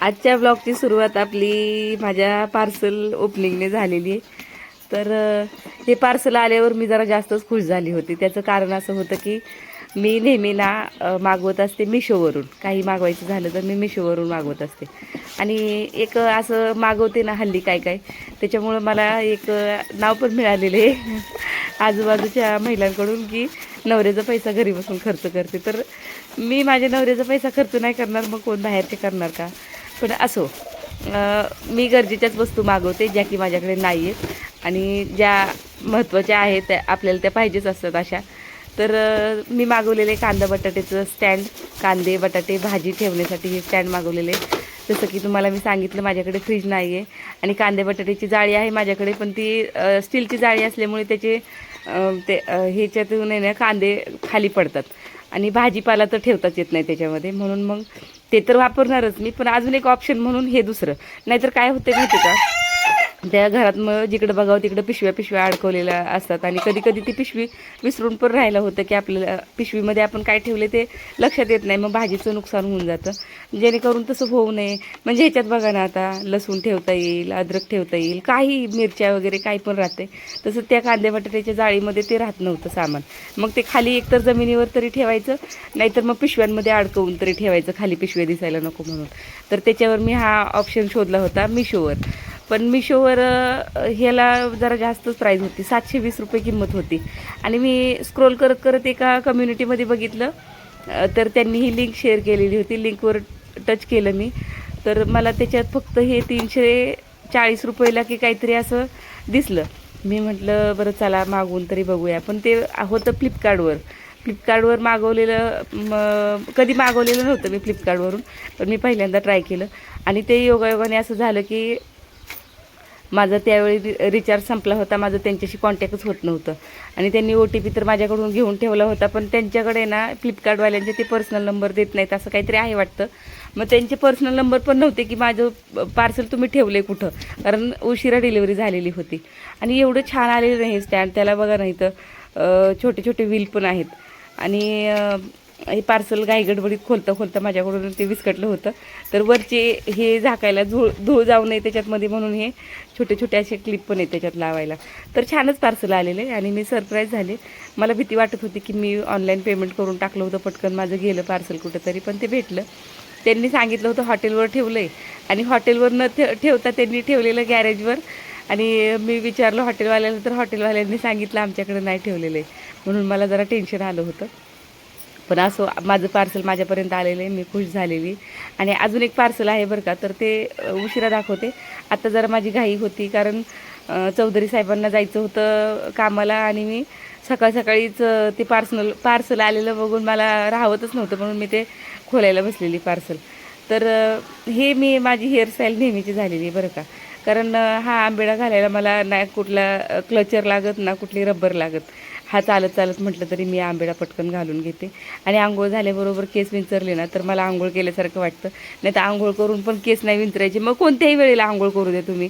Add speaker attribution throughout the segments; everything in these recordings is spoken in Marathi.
Speaker 1: आजच्या ब्लॉगची सुरुवात आपली माझ्या पार्सल ओपनिंगने झालेली आहे. तर हे पार्सल आल्यावर मी जरा जास्तच खुश झाली होती. त्याचं कारण असं होतं की मी नेहमी ना मागवत असते मिशोवरून. काही मागवायचं झालं तर मी मिशोवरून मागवत असते. आणि एक असं मागवते ना हल्ली काय काय त्याच्यामुळं मला एक नाव पण मिळालेलं आहे. आजूबाजूच्या महिलांकडून की नवऱ्याचा पैसा घरी बसून खर्च करते. तर मी माझ्या नवऱ्याचा पैसा खर्च नाही करणार मग कोण बाहेरचे करणार का? पण असो मी गरजेच्याच वस्तू मागवते ज्या की माझ्याकडे नाही आहेत. आणि ज्या महत्त्वाच्या आहेत त्या आपल्याला त्या पाहिजेच असतात अशा. तर मी मागवलेले कांदा बटाट्याचं स्टँड कांदे बटाटे भाजी ठेवण्यासाठी हे स्टँड मागवलेले. जसं की तुम्हाला मी सांगितलं माझ्याकडे फ्रीज नाही आहे आणि कांदे बटाट्याची जाळी आहे माझ्याकडे पण ती स्टीलची जाळी असल्यामुळे त्याचे ते ह्याच्यातून आहे ना कांदे खाली पडतात. आणि भाजीपाला तर ठेवताच येत नाही त्याच्यामध्ये. म्हणून मग ते तर वापरणारच मी पण अजून एक ऑप्शन म्हणून हे दुसरं. नाहीतर काय होते माहिती का? त्या घरात मग जिकडं बघावं तिकडं पिशव्या पिशव्या अडकवलेल्या असतात. आणि कधी कधी ती पिशवी विसरून पण राहिलं होतं की आपल्याला पिशवीमध्ये आपण काय ठेवले ते लक्षात येत नाही. मग भाजीचं नुकसान होऊन जातं. जेणेकरून तसं होऊ नये. म्हणजे ह्याच्यात बघा ना आता लसूण ठेवता येईल अद्रक ठेवता येईल काही मिरच्या वगैरे काही पण राहते तसं त्या कांदे बटाट्याच्या जाळीमध्ये ते राहत नव्हतं सामान. मग ते खाली एकतर जमिनीवर तरी ठेवायचं नाहीतर मग पिशव्यांमध्ये अडकवून तरी ठेवायचं. खाली पिशव्या दिसायला नको म्हणून. तर त्याच्यावर मी हा ऑप्शन शोधला होता मिशोवर पण मिशोवर ह्याला जरा जास्तच प्राईज होती. सातशे वीस रुपये किंमत होती. आणि मी स्क्रोल करत करत एका कम्युनिटीमध्ये बघितलं तर त्यांनी ही लिंक शेअर केलेली होती. लिंकवर टच केलं मी. तर मला त्याच्यात फक्त हे तीनशे चाळीस रुपयेला की काहीतरी असं दिसलं. मी म्हटलं बरं चला मागवून तरी बघूया. पण ते होतं फ्लिपकार्टवर फ्लिपकार्टवर मागवलेलं म कधी मागवलेलं नव्हतं मी फ्लिपकार्टवरून पण मी पहिल्यांदा ट्राय केलं. आणि ते योगायोगाने असं झालं की माझा त्यावेळी रि- रिचार्ज संपला होता माझं त्यांच्याशी कॉन्टॅक्टच होत नव्हतं. आणि त्यांनी ओ टी पी तर माझ्याकडून घेऊन ठेवला होता पण त्यांच्याकडे ना फ्लिपकार्टवाल्यांचे ते पर्सनल नंबर देत नाहीत असं काहीतरी आहे वाटतं. मग त्यांचे पर्सनल नंबर पण नव्हते की माझं पार्सल तुम्ही ठेवले कुठं कारण उशिरा डिलिव्हरी झालेली होती. आणि एवढं छान आलेलं नाही स्टँड त्याला बघा नाही तर छोटे छोटे व्हील पण आहेत. आणि हे पार्सल घाई गडबडीत खोलता खोलता माझ्याकडून ते विस्कटलं होतं. तर वरचे हे झाकायला धूळ धूळ जाऊ नये त्याच्यातमध्ये म्हणून हे छोटे छोटे असे क्लिप पण आहेत त्याच्यात लावायला. तर छानच पार्सल आलेले आणि मी सरप्राईज झाले. मला भीती वाटत होती की मी ऑनलाईन पेमेंट करून टाकलं होतं पटकन माझं गेलं पार्सल कुठंतरी पण ते भेटलं. त्यांनी सांगितलं होतं हॉटेलवर ठेवलं आहे आणि हॉटेलवर न ठे ठेवता त्यांनी ठेवलेलं गॅरेजवर आणि मी विचारलं हॉटेलवाल्याला तर हॉटेलवाल्यांनी सांगितलं आमच्याकडे नाही ठेवलेलं. आहे म्हणून मला जरा टेन्शन आलं होतं. पण असो माझं पार्सल माझ्यापर्यंत आलेलं आहे मी खुश झालेली. आणि अजून एक पार्सल आहे बरं का तर ते उशिरा दाखवते. आत्ता जरा माझी घाई होती कारण चौधरी साहेबांना जायचं होतं कामाला आणि मी सकाळ सकाळीच ते पार्सल पार्सल आलेलं बघून मला राहतच नव्हतं म्हणून मी ते खोलायला बसलेली पार्सल तर हे मी माझी हेअरस्टाईल नेहमीची झालेली आहे बरं का. कारण हा आंबेडा घालायला मला ना कुठला क्लचर लागत ना कुठली रब्बर लागत. हा चालत चालत म्हटलं तरी मी आंबेडा पटकन घालून घेते. आणि आंघोळ झाल्याबरोबर केस विंचरले ना तर मला आंघोळ केल्यासारखं वाटतं. नाही तर आंघोळ करून पण केस नाही विंचरायचे. मग कोणत्याही वेळेला आंघोळ करू द्या तुम्ही.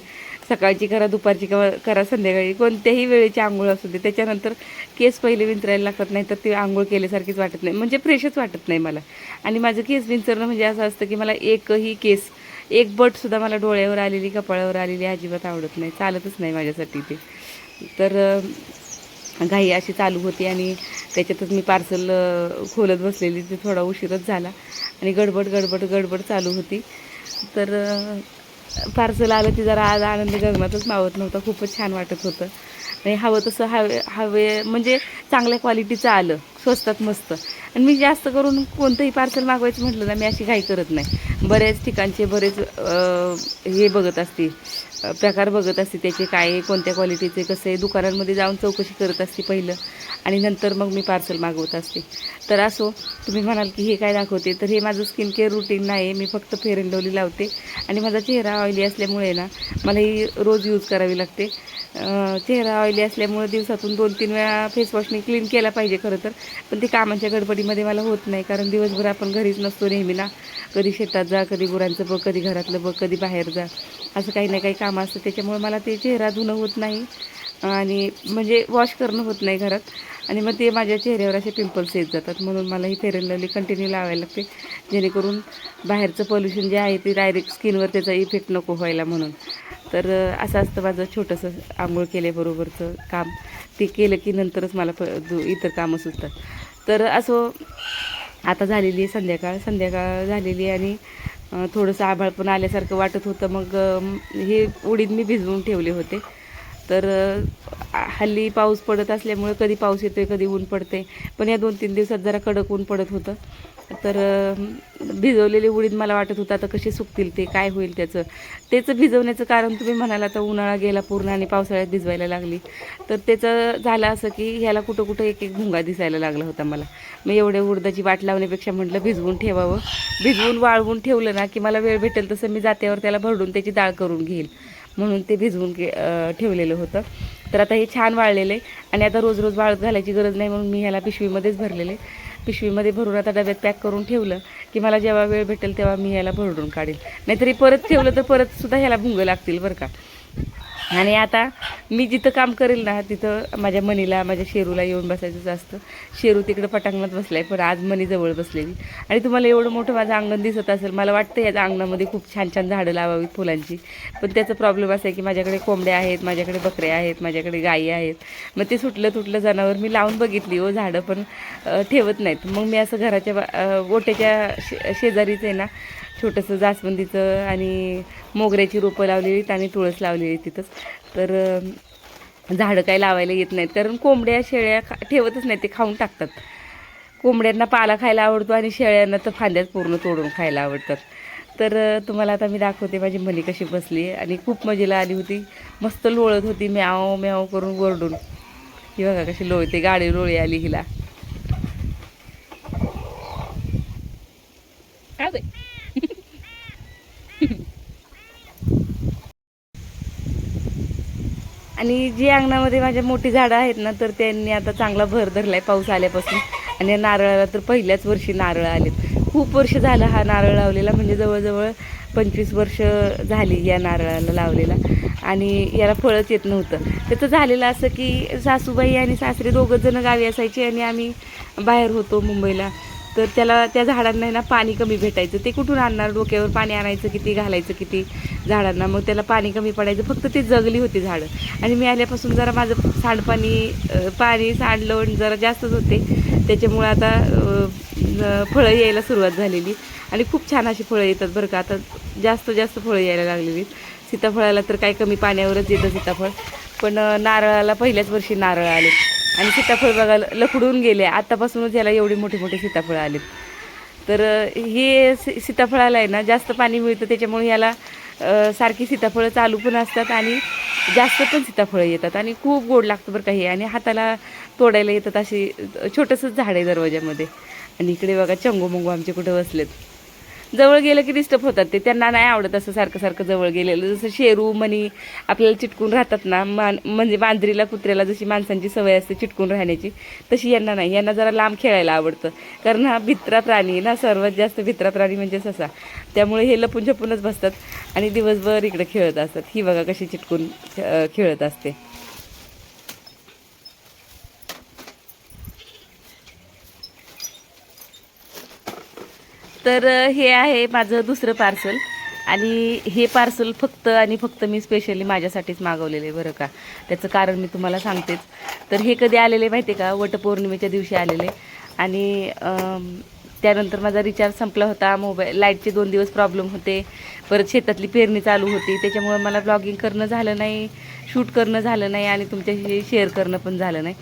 Speaker 1: सकाळची करा दुपारची करा करा संध्याकाळी. कोणत्याही वेळेची आंघोळ असू दे. त्याच्यानंतर केस पहिले विंचरायला लागत नाही तर ते आंघोळ केल्यासारखीच वाटत नाही. म्हणजे फ्रेशच वाटत नाही मला. आणि माझं केस विंचरणं म्हणजे असं असतं की मला एकही केस एक बटसुद्धा मला डोळ्यावर आलेली कपाळावर आलेली अजिबात आवडत नाही. चालतच नाही माझ्यासाठी ते. तर घाई अशी चालू होती आणि त्याच्यातच मी पार्सल खोलत बसलेली ते थोडा उशीरच झाला. आणि गडबड गडबड गडबड चालू होती. तर पार्सल आलं ती जरा आज आनंद गगनातच मावत नव्हता. खूपच छान वाटत होतं. आणि हवं तसं हवे हवे म्हणजे चांगल्या क्वालिटीचं आलं. स्वस्तात मस्त. आणि मी जास्त करून कोणतंही पार्सल मागवायचं म्हटलं ना मी अशी घाई करत नाही. बऱ्याच ठिकाणचे बरेच हे बघत असते प्रकार बघत असते त्याचे काय कोणत्या क्वालिटीचे कसे आहे दुकानांमध्ये जाऊन चौकशी करत असते पहिलं. आणि नंतर मग मी पार्सल मागवत असते. तर असो तुम्ही म्हणाल की हे काय दाखवते तर हे माझं स्किन केअर रुटीन नाही मी फक्त फेअर अँड लवली लावते. आणि माझा चेहरा ऑइली असल्यामुळे ना मला ही रोज यूज करावी लागते. चेहरा ऑइली असल्यामुळे दिवसातून दोन तीन वेळा फेसवॉशने क्लीन केला पाहिजे खरं तर. पण ते कामाच्या गडबडीमध्ये मला होत नाही कारण दिवसभर आपण घरीच नसतो नेहमी ना. कधी शेतात जा कधी गुरांचं बघ कधी घरातलं बघ कधी बाहेर जा. असं काही ना काही कामं असतं. त्याच्यामुळे मला ते चेहरा धुणं होत नाही आणि म्हणजे वॉश करणं होत नाही घरात. आणि मग ते माझ्या चेहऱ्यावर असे पिंपल्स येत जातात. म्हणून मला ही फेअर लवली कंटिन्यू लावायला लागते. जेणेकरून बाहेरचं पोल्युशन जे आहे ते डायरेक्ट स्किनवर त्याचा इफेक्ट नको व्हायला म्हणून. तर असं असतं माझं छोटंसं आंघोळ केल्याबरोबरचं काम. ते केलं की नंतरच मला प दु- इतर कामं सुचतात तर असं आता झालेली आहे संध्याकाळ. संध्याकाळ झालेली आहे आणि थोडंसं आभाळ पण आल्यासारखं वाटत होतं. मग हे उडीद मी भिजवून ठेवले होते. तर हल्ली पाऊस पडत असल्यामुळे कधी पाऊस येतोय कधी ऊन पडते पण या दोन तीन दिवसात जरा कडक ऊन पडत होतं. तर भिजवलेली भिजवलेले उडीद मला वाटत होतं आता कसे सुकतील ते काय होईल त्याचं. त्याचं भिजवण्याचं कारण तुम्ही म्हणाला तर उन्हाळा गेला पूर्ण आणि पावसाळ्यात भिजवायला लागली. तर त्याचं झालं असं की ह्याला कुठं कुठं एक एक भुंगा दिसायला लागला होता मला. मी एवढ्या उडदाची वाट लावण्यापेक्षा म्हटलं भिजवून ठेवावं. भिजवून वाळवून ठेवलं ना की मला वेळ भेटेल तसं मी जात्यावर त्याला भरडून त्याची डाळ करून घेईल. म्हणून ते भिजवून ठेवलेलं होतं. तर आता हे छान वाळलेलं आहे. आणि आता रोज रोज वाळत घालायची गरज नाही म्हणून मी ह्याला पिशवीमध्येच भरलेले पिशवीमध्ये भरून आता डब्यात पॅक करून ठेवलं की मला जेव्हा वेळ भेटेल तेव्हा मी ह्याला भरडून काढेल. नाहीतरी परत ठेवलं तर परत सुद्धा ह्याला भुंग लागतील बरं का. आणि आता मी जिथं काम करेल ना तिथं माझ्या मनीला माझ्या शेरूला येऊन बसायचं असतं. शेरू तिकडं पटांगणात बसलाय पण आज मनी जवळ बसलेली. आणि तुम्हाला एवढं मोठं माझं अंगण दिसत असेल मला वाटतं याच्या अंगणामध्ये खूप छान छान झाडं लावावीत फुलांची. पण त्याचा प्रॉब्लेम असा आहे की माझ्याकडे कोंबड्या आहेत माझ्याकडे बकऱ्या आहेत माझ्याकडे गायी आहेत. मग ते सुटलं तुटलं जनावर मी लावून बघितली हो झाडं पण ठेवत नाहीत. मग मी असं घराच्या बा- ओट्याच्या शे शेजारीच आहे ना छोटंसं जास्वंदीचं आणि मोगऱ्याची रोपं लावलेली आहेत आणि तुळस लावलेली आहे तिथंच. तर झाडं काही लावायला येत नाहीत. कारण कोंबड्या शेळ्या खा ठेवतच नाहीत ते खाऊन टाकतात. कोंबड्यांना पाला खायला आवडतो आणि शेळ्यांना तर फांद्यात पूर्ण तोडून खायला आवडतात. तर तुम्हाला आता मी दाखवते माझी मनी कशी बसली आणि खूप मजेला आली होती. मस्त लोळत होती म्याव म्याव करून वरडून. ही बघा कशी लोळते गाडी लोळी आली हिला. आणि जी अंगणामध्ये माझ्या मोठी झाडं आहेत ना तर त्यांनी आता चांगला भर धरलाय पाऊस आल्यापासून. आणि या नारळाला तर पहिल्याच वर्षी नारळ आलेत. खूप वर्ष झालं हा नारळ लावलेला म्हणजे जवळजवळ पंचवीस वर्ष झाली या नारळाला लावलेला. आणि याला फळच येत नव्हतं. त्याचं झालेलं असं की सासूबाई आणि सासरे दोघंजणं गावी असायचे आणि आम्ही बाहेर होतो मुंबईला. तर त्याला त्या झाडांना आहे ना पाणी कमी भेटायचं. ते कुठून आणणार? डोक्यावर पाणी आणायचं किती घालायचं किती झाडांना? मग त्याला पाणी कमी पडायचं. फक्त ते जगली होती झाडं. आणि मी आल्यापासून जरा माझं सांडपाणी पाणी सांडलवण जरा जास्तच होते. त्याच्यामुळं आता फळं यायला सुरुवात झालेली. आणि खूप छान अशी फळं येतात बरं का. आता जास्त जास्त फळं यायला लागलेली. सीताफळाला तर काही कमी पाण्यावरच येतं सीताफळ. पण नारळाला पहिल्याच वर्षी नारळ आले. आणि सीताफळ बघा लखडून गेले. आतापासूनच याला एवढी मोठी मोठी सीताफळं आलीत. तर हे सी सीताफळाला आहे ना जास्त पाणी मिळतं त्याच्यामुळे याला सारखी सीताफळं चालू पण असतात आणि जास्त पण सीताफळं येतात आणि खूप गोड लागतं बरं काही आणि हाताला तोडायला येतात अशी छोटंसंच झाड आहे दरवाजामध्ये आणि इकडे बघा चंगू मंगू आमचे कुठं बसलेत. जवळ गेलं की डिस्टर्ब होतात ते. त्यांना नाही आवडत असं सारखं सारखं जवळ गेलेलं. जसं शेरू मनी आपल्याला चिटकून राहतात ना मान म्हणजे मांजरीला कुत्र्याला जशी माणसांची सवय असते चिटकून राहण्याची तशी यांना नाही. यांना जरा लांब खेळायला आवडतं. कारण हा भित्रा प्राणी ना सर्वात जास्त भित्रा प्राणी म्हणजे ससा. त्यामुळे हे लपून छपूनच बसतात आणि दिवसभर इकडं खेळत असतात. ही बघा कशी चिटकून खेळत असते. तर हे आहे माझं दुसरं पार्सल. आणि हे पार्सल फक्त आणि फक्त मी स्पेशली माझ्यासाठीच मागवलेलं आहे बरं का? त्याचं कारण मी तुम्हाला सांगतेच. तर हे कधी आलेले माहिती आहे का? वटपौर्णिमेच्या दिवशी आलेले आणि त्यानंतर माझा रिचार्ज संपला होता. मोबाईल लाईटचे दोन दिवस प्रॉब्लेम होते. परत शेतातली पेरणी चालू होती. त्याच्यामुळे मला ब्लॉगिंग करणं झालं नाही शूट करणं झालं नाही आणि तुमच्याशी शेअर करणं पण झालं नाही.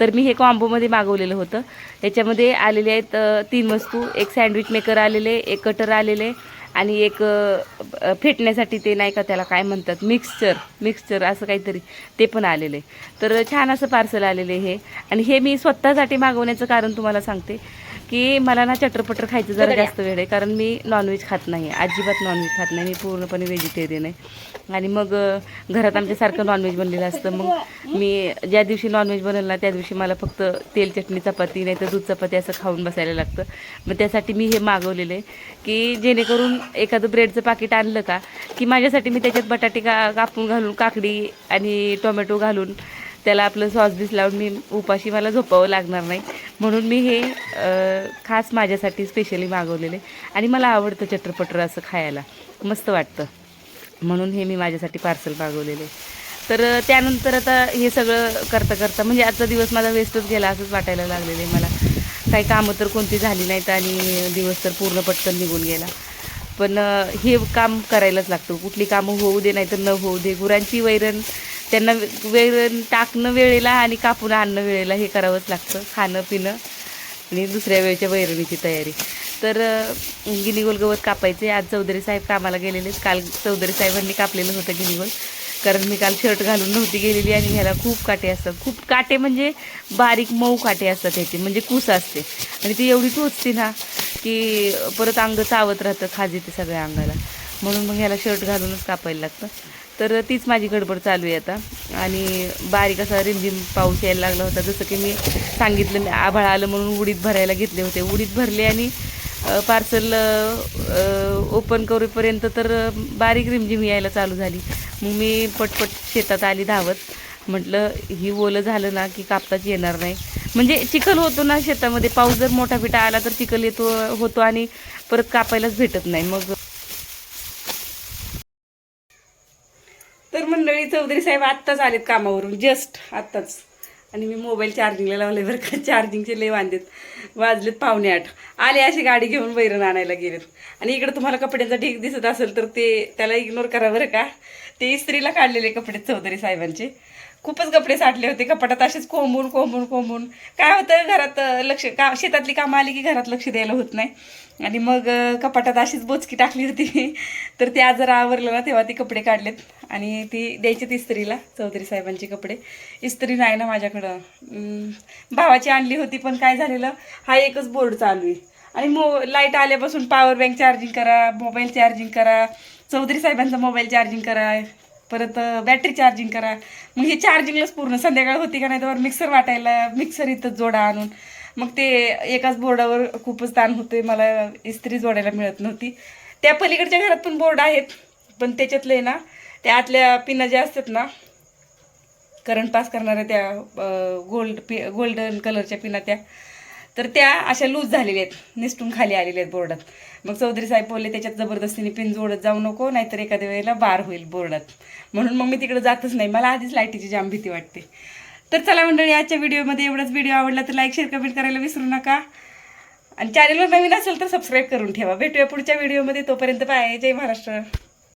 Speaker 1: तर मी हे कॉम्बोमध्ये मागवलेलं होतं. याच्यामध्ये आलेले आहेत तीन वस्तू. एक सँडविच मेकर आलेले एक कटर आलेले आणि एक फेटण्यासाठी ते नाही का त्याला काय म्हणतात मिक्सचर मिक्सचर असं काहीतरी ते पण आलेले. तर छान असं पार्सल आलेले हे. आणि हे मी स्वतःसाठी मागवण्याचं कारण तुम्हाला सांगते की मला ना चटरपटर खायचं जरा जास्त वेळ आहे कारण मी नॉनव्हेज खात नाही. अजिबात नॉनव्हेज खात नाही. मी पूर्णपणे व्हेजिटेरियन आहे. आणि मग घरात आमच्यासारखं नॉनव्हेज बनलेलं असतं. मग मी ज्या दिवशी नॉनव्हेज बनवलं ना त्या दिवशी मला फक्त तेल चटणी चपाती नाही तर दूध चपाती असं खाऊन बसायला लागतं. मग त्यासाठी मी हे मागवलेलं आहे की जेणेकरून एखादं ब्रेडचं पाकिट आणलं का की माझ्यासाठी मी त्याच्यात बटाटे का कापून घालून काकडी आणि टोमॅटो घालून त्याला आपलं सॉस बीस लावून मी उपाशी मला झोपावं लागणार नाही. म्हणून मी हे खास माझ्यासाठी स्पेशली मागवलेले आणि मला आवडतं चटरपटर असं खायला. मस्त वाटतं. म्हणून हे मी माझ्यासाठी पार्सल मागवलेले तर त्यानंतर आता हे सगळं करता करता म्हणजे आजचा दिवस माझा वेस्टच गेला असंच वाटायला लागलेलं आहे मला. काही कामं तर कोणती झाली नाहीत आणि दिवस तर पूर्ण पटकन निघून गेला. पण हे काम करायलाच लागतं. कुठली कामं होऊ दे नाही तर न होऊ दे. गुरांची वैरण त्यांना वैरण टाकणं वेळेला आणि कापून आणणं वेळेला हे करावंच लागतं. खाणं पिणं आणि दुसऱ्या वेळच्या वैरणीची तयारी. तर अ, गिनीगोल गवत कापायचे. आज चौधरी साहेब कामाला गेलेले काल चौधरी साहेबांनी कापलेलं होतं गिनीगोल कारण मी काल शर्ट घालून नव्हती गेलेली आणि ह्याला खूप काटे असतात. खूप काटे म्हणजे बारीक मऊ काटे असतात ह्याचे. म्हणजे कूस असते. आणि ती एवढी टोचते ना की परत अंग चावत राहतं खाजी ते सगळ्या अंगाला. म्हणून मग ह्याला शर्ट घालूनच कापायला लागतं. तर तीच माझी गडबड चालू आहे आता. आणि बारीक असा रिमझिम पाऊस यायला लागला होता. जसं की मी सांगितलं मी आभाळ आलं म्हणून उडीत भरायला घेतले होते. उडीत भरले आणि पार्सल ओपन करूपर्यंत तर बारीक रिमझिम यायला चालू झाली. मग मी पटपट शेतात आली धावत. म्हटलं ही ओलं झालं ना की कापताच येणार नाही. म्हणजे चिखल होतो ना शेतामध्ये. पाऊस जर मोठा पिठा आला तर चिखल येतो होतो आणि परत कापायलाच भेटत नाही. मग तर मंडळी चौधरी साहेब आत्ताच आलेत कामावरून. जस्ट आत्ताच. आणि मी मोबाईल चार्जिंगला लावले बरं का. चार्जिंगचे लय वांदेत. वाजलेत पावणे आठ. आले अशी गाडी घेऊन वैरण आणायला गेलेत. आणि इकडे तुम्हाला कपड्यांचा ढीक दिसत असेल तर ते त्याला इग्नोर करा बरं का. ते इस्त्रीला काढलेले कपडे चौधरी साहेबांचे. खूपच कपडे साठले होते. कपाटात असेच कोंबून कोंबून कोंबून. काय होतं घरात लक्ष का शेतातली कामं आली की घरात लक्ष द्यायला होत नाही. आणि मग कपाटात अशीच बोचकी टाकली होती. तर ते आज जरा आवरलं ना तेव्हा ती कपडे काढलेत. आणि ती द्यायची इस्त्रीला चौधरी साहेबांचे कपडे. इस्त्री नाही ना माझ्याकडं. अं, भावाची आणली होती पण काय झालेलं? हा एकच बोर्ड चालू आहे. आणि मो लाइट आल्यापासून पॉवर बँक चार्जिंग करा मोबाईल चार्जिंग करा चौधरी साहेबांचा मोबाईल चार्जिंग करा परत बॅटरी चार्जिंग करा. मग हे चार्जिंगलाच पूर्ण संध्याकाळ होती का नाही तर मिक्सर वाटायला मिक्सर इथं जोडा आणून. मग ते एकाच बोर्डावर खूपच ताण होते मला इस्त्री जोडायला मिळत नव्हती. त्या पलीकडच्या घरात पण बोर्ड आहेत पण त्याच्यातले ना त्या आतल्या पिना ज्या असतात ना करंट पास करणाऱ्या त्या गोल्ड पि गोल्डन कलरच्या पिना त्या तर त्या अशा लूज झालेल्या आहेत. निसटून खाली आलेल्या आहेत बोर्डात. मग चौधरी साहेब बोलले त्याच्यात जबरदस्तीने पिन जोडत जाऊ नको नाहीतर एखाद्या वेळेला बार होईल बोर्डात. म्हणून मग मी तिकडे जातच नाही. मला आधीच लाईटीची जाम भीती वाटते. तर चला मंडळी आजच्या व्हिडिओमध्ये एवढाच व्हिडिओ आवडला तर लाईक शेअर कमेंट करायला विसरू नका. आणि चॅनलवर नवीन असेल तर सबस्क्राईब करून ठेवा. भेटूया पुढच्या व्हिडिओमध्ये. तोपर्यंत बाय. जय महाराष्ट्र.